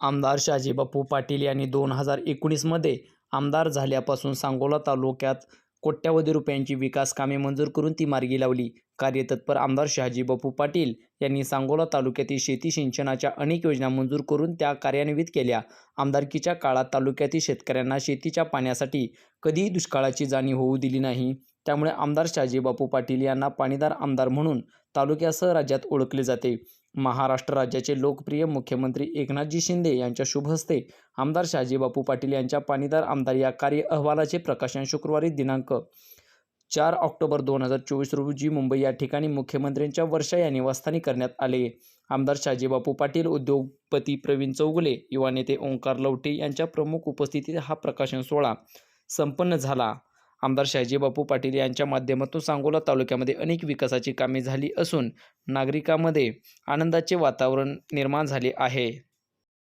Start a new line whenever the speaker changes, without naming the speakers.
आमदार शहाजीबापू पाटील यांनी दोन हजार एकोणीसमध्ये आमदार झाल्यापासून सांगोला तालुक्यात कोट्यावधी रुपयांची विकास कामे मंजूर करून ती मार्गी लावली. कार्यतत्पर आमदार शहाजीबापू पाटील यांनी सांगोला तालुक्यातील शेती सिंचनाच्या अनेक योजना मंजूर करून त्या कार्यान्वित केल्या. आमदारकीच्या काळात तालुक्यातील शेतकऱ्यांना शेतीच्या पाण्यासाठी कधीही दुष्काळाची जाणीव होऊ दिली नाही. त्यामुळे आमदार शहाजीबापू पाटील यांना पाणीदार आमदार म्हणून तालुक्यासह राज्यात ओळखले जाते. महाराष्ट्र राज्याचे लोकप्रिय मुख्यमंत्री एकनाथजी शिंदे यांच्या शुभ हस्ते आमदार शहाजीबापू पाटील यांच्या पाणीदार आमदार या कार्य अहवालाचे प्रकाशन शुक्रवारी दिनांक चार ऑक्टोबर दोन हजार चोवीस रोजी मुंबई या ठिकाणी मुख्यमंत्र्यांच्या वर्षा या निवासस्थानी करण्यात आले. आमदार शहाजीबापू पाटील, उद्योगपती प्रवीण चौगुले, युवा नेते ओंकार लवटे यांच्या प्रमुख उपस्थितीत हा प्रकाशन सोहळा संपन्न झाला. आमदार शहाजीबापू पाटील यांच्या माध्यमातून सांगोला तालुक्यामध्ये अनेक विकासाची कामे झाली असून नागरिकांमध्ये आनंदाचे वातावरण निर्माण झाले आहे.